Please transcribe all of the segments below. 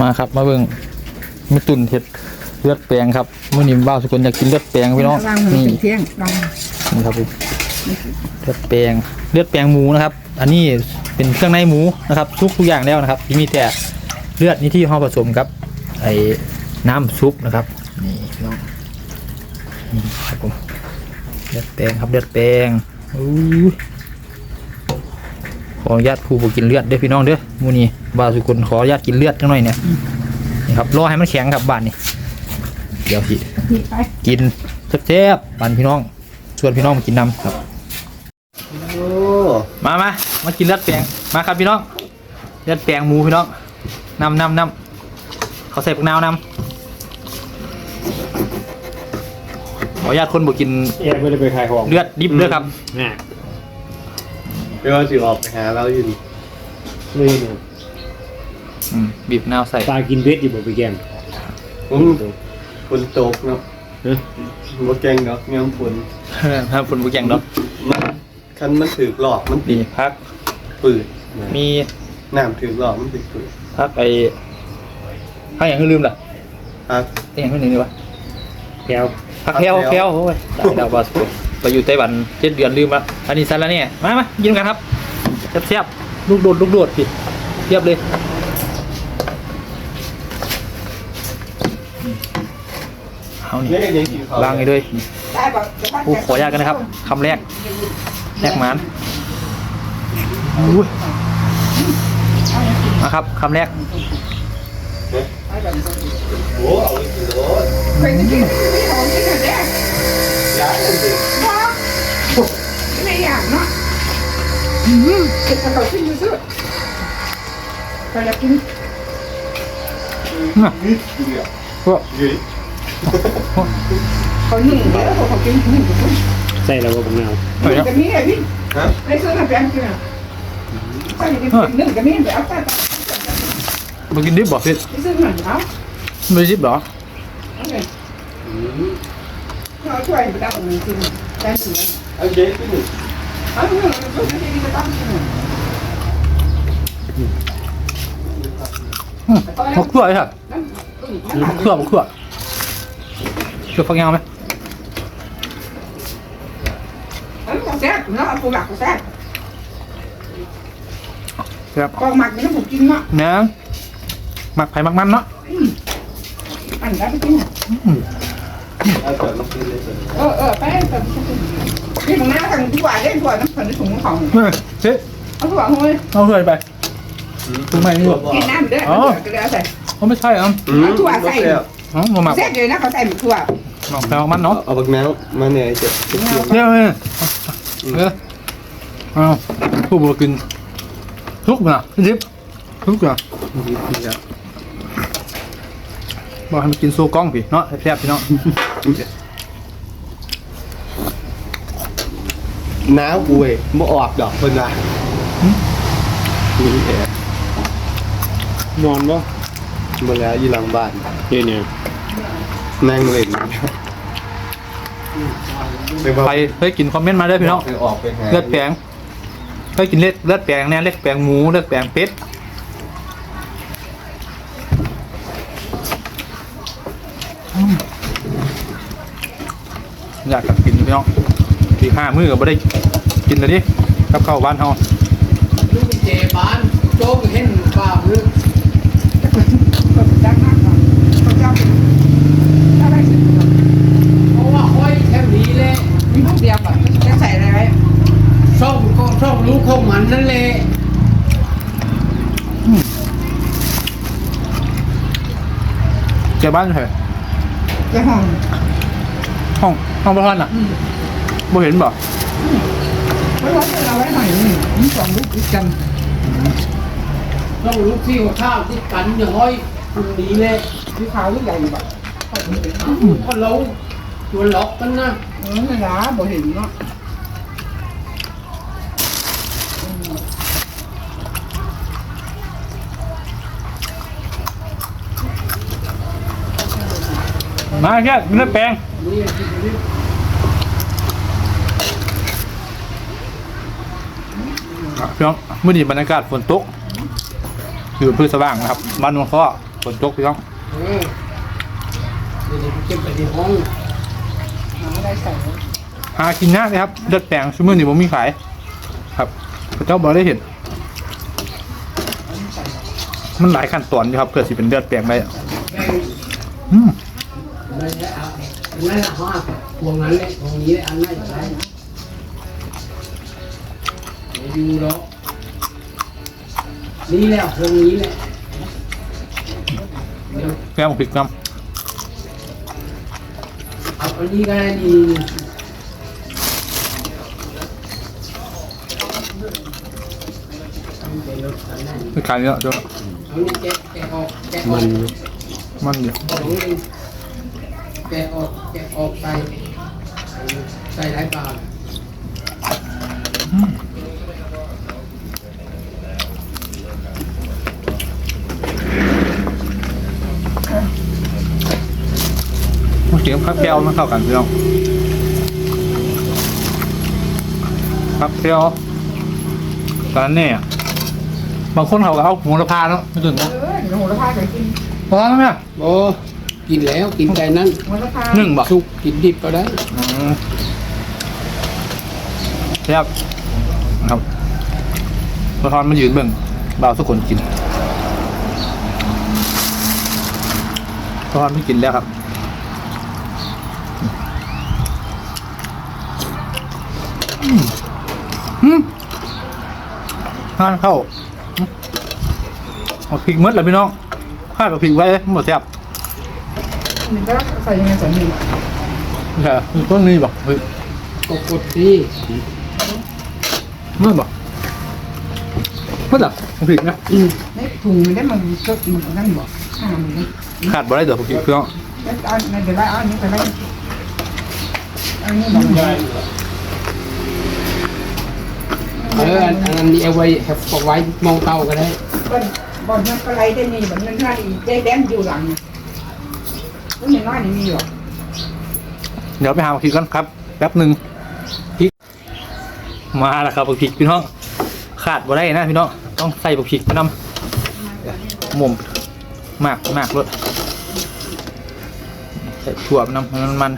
มาครับมาเบิ่งมีตุ่นเห็ดเลือดแปลงครับมื้อนี้บ้าวสุกคนอยากกินเลือดแปลงพี่น้องวางมือนี่เป็นเที่ยงลองนี่ครับผมเลือดแปลงเลือดแปลงหมูนะครับ อันนี้เป็นเครื่องในหมูนะครับซุปทุกอย่างแล้วนะครับที่มีแต่เลือดนี่ที่ห้องผสมครับไอ้น้ำซุปนะครับนี่พี่น้องนี่ครับผมเลือดแปลงครับเลือดแปลงอู้ย ขออนุญาตผู้บ่กินเลือดเด้อพี่น้องเด้อมูนี้บาวสุคนขออนุญาตกินเลือดจังหน่อยเนี่ยนี่ครับรอให้มันแข็งครับบ้านนี่เดี๋ยวสินี่ไปกินแซ่บๆปันพี่น้องชวนพี่น้องมากินน้ำครับโอ้มามามากินเลือดแปลงมาครับพี่น้องเลือดแปลงหมูพี่น้องนำนำนำเขาใส่ผักนาวนำขออนุญาตคนบอกกินเอ็ไม่ได้ไปขายของเลือดดิบเด้อครับน่ะ เดี๋ยวสิออกไปหาเราอยู่นี่เลยเนี่ยอืมบีบมะนาวใส่ปลากินเวทอยู่บ่ไปแกงผมฝนตกเนาะฮะบ่แกงดอกยามฝนถ้าฝนบุกแกงเนาะมันคันมันถือหลอกมันนี่พัก ปืดมีน้ำถือหลอกมันติดปืดพักไอ้พักอย่างที่ลืมล่ะครับพักอย่างที่หนึ่งดีวะแก้วพักแคลแคลโอ้ยตายแล้วบาสกุล ไปอยู่ไต้หวันเจ็ดเดือนลืมละอันนี้ซันแล้วเนี่ยมามากินกันครับแซ่บๆลูกโดดลูกโดดสิเทียบเลยเอานี่นี่ยังกินข้าวางให้ด้วยได้บอกจะพักโอ้ขออนุญาตกันนะครับคำแรกแรกมันอุ้ยมาครับคำแรกโอ้เอาอีกโล เก็บกระเป๋าขึ้นซื้อไปอยากกินยืดเดียวพวกยืดเขาหนึ่งแล้วเขากินหนึ่งกับคุณใส่แล้วบ่บักนาวเฮ้ยเนาะจะมีอะไรพี่ฮะไอ้ซื้อมาแปลงกินอะใส่กินหนึ่งกับมีเดี๋ยวเอาแต่มากินดิบบ่พี่ซื้อเหมือนเขาไม่ดิบเหรอเขาช่วยไปได้หนึ่งกินแต่หนึ่งเอาเจ๊ขึ้นหนึ่ง มมะเขือเลยค่ะมะเขือมะเขือเขือฟักยาวไหมแซ่บเนาะปูหลักแซ่บครับก็หมักนี่ผมกินเนาะเนื้อหมักไผ่หมักมันเนาะอันนั้นไปกิน เอาเกิดมากินเลยสิเออเออไปไปนี่ของน้าทางที่ว่าเล่นถั่วน้ำผึ้งถุงของเฮ้ยเจ๊เอาถั่วห้อยเอาเขือไปตรงไหนนี่บ่กินน้ำเด้อก็เลยเอาใส่เขาไม่ใช่อะอืมถั่วใส่บ่แซ่บอ๋อมาหมักแซ่บเลยนะเขาใส่หมึกถั่วหมักไผ่หมักมันเนาะเอาบักน้ำมาเนี่ยเจ็บเจ็บเจ็บเนี่ยเนี่ยเออเอาผู้บุกินทุกนะดิบทุกนะยืดเดียว บอกให้มันกินโซกล้องพี่เนาะแซ่บๆพี่เนาะน้าวกูเว้ยบ่ออกดอกเพิ่นว่านี่แหละนอนบ่มาแล้วอยู่หลังบ้านเดี๋ยวเนี่ยนั่งเล่นไปบอกไปเฮ้ยกินคอมเมนต์มาเด้อพี่น้องให้ออกไปหาเลือดแปลงเฮ้ยกินเลือดเลือดแปลงเนี่ยเลือดแปลงหมูเลือดแปลงเป็ด อยากกลับกินพี่น้องทีห้ามื้อก็ไม่ได้กินเลยดิกับข้าวบ้านเฮาลูกเจบ้านโจ๊กเห็นป่ามือก็ดังมากเขาเจ้าเป็นอะไรสิเพราะว่าห้อยแค่นี้เลยมีพวกเดียวก่อนจะใส่อะไรไว้ช่องก็ช่องลูกของมันนั่นแหละเจ้าบ้านเถอะจะห้อง ห้องห้องประธานอะบ่เห็นบ่ไม่ว่าจะเอาไว้หน่อยนี่มีสองลูกอีกกันช่องลูกที่ข้าวที่กันอย่างห้อยตรงนี้เลยมีขาวลูกใหญ่อยู่บ่พอเราตัวล็อกกันนะเออไม่ล้าบ่เห็นเนาะ มาแค่เลือดแปลงนี่พี่น้องเมื่อนี้บรรยากาศฝนตกอยู่พืชสว่างนะครับบ้านนวลข้อฝนตกพี่น้องเออเดี๋ยวเก็บไปที่ห้องหาอะไรใส่ไว้หากินยากเลยครับเลือดแปลงชั่วโมงนี้ผมมีขายครับพระเจ้าบอกได้เห็น มันหลายขั้นตอนอยู่ครับเพื่อสิเป็นเลือดแปลงได้ แบ่ง อืม นั่นแหละเอาอั นนั้นแหละห้าพวงนั้นแหละพวงนี้แหละอันนั้นใช่เดี๋ยวดูแล้วนี่แหละพวงนี้แหละเดี๋ยวแก้มพริกน้เอาอันนี้ก็ได้ดีำไม่ขายเยอะจ้ะเอานี่แกะแกะออกแกะอมัอกนมันเดียวของเอง แกะออกแกะออกใส่ใส่หลายปลามันเสียงพักแก้วมันเข้ากันพี่น้องพักแก้วตอนนี้บางคนเขาก็เอาหัวละพาเนาะไม่ถึงเอนะอหนูละพาไปกินพอแล้วเนี่ยโอ้ กินแล้วกินไก่นั้นหนูละพาหนึ่งบ่สุกกินดิบก็ได้อืมครับครับละครมายืนเบิ่งบ่าวสักคนกินละครไม่กินแล้วครับอืมอืมทานเข้าอืมเอาพริกมดแล้วพี่น้องข้ากับพริกไว้หมดแซ่บ มันก็ใส่ยังไงใส่หนึ่งใช่มีต้นนี้บอกเฮ้ยก็กดที่เมื่อบอกเมื่อหรอเอาพริกนะในถุงมันได้มันก็มันนั่นบอกอ่ามันนี่ขาดบ่ได้เดี๋ยวผมกินเพื่อนแล้วเอาในเดี๋ยวเอาอันนี้ไปไว้อันนี้บอกเอออันอันนี้เอาไว้ให้เอาไว้มองเตาก็ได้บนบนมันอะไรได้มีแบบนั้นท่าดีได้แดนอยู่หลัง นี่มันน้อยนี่มีหรอเดี๋ยวไปหาพริกก่อนครับแป๊บหนึ่งพริกมาแล้วครับพริกพี่น้องขาดบ่ได้นะพี่น้องต้องใส่พริกไปน้ำหมุมมากมากเลยใส่ถั่วไปนำให้มันมั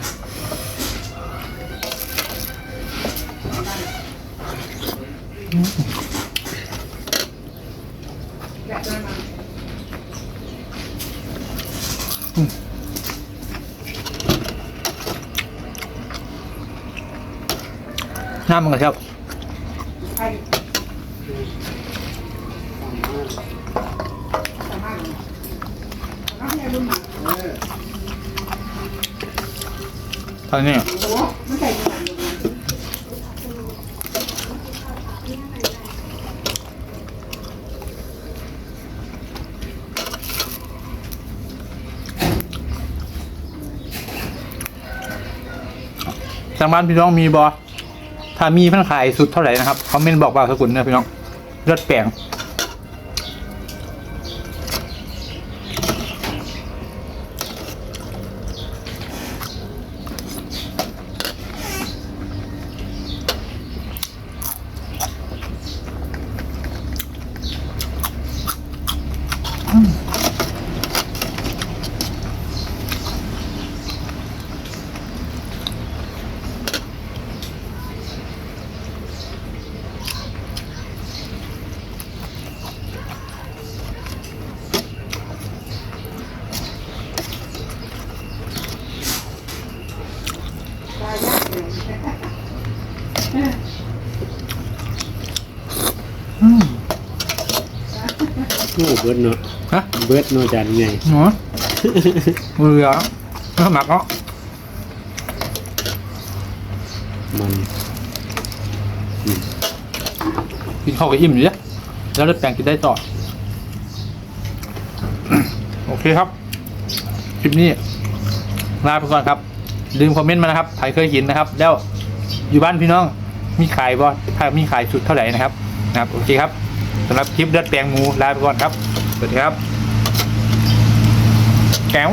น้ำมันกระชับใช่สามารถเอาให้ดูหนังตอนนี้ทางบ้านพี่น้องมีบอ ถ้ามีเพันขายสุดเท่าไหร่นะครับคอมเมนต์บอกว่าสกุลนะพี่น้องรถแปลง โอ้เบิดเนาะฮะเบิดเนาะจานใหญ่หนูมือเหรอไม่หมักเนาะมันกินข้าวกับอิ่มอยู่เนี่ยแล้วเลือดแปลงกินได้ต่อ โอเคครับ คลิปนี้ลาไปก่อนครับ ลืมคอมเมนต์มานะครับใครเคยกินนะครับ แล้วอยู่บ้านพี่น้องมีขายบ่ถ้ามีขายสุดเท่าไหร่นะครับนะครับ โอเคครับ สำหรับคลิปเลือดแปลงหมูลาไปก่อนครับ สวัสดีครับแก้ว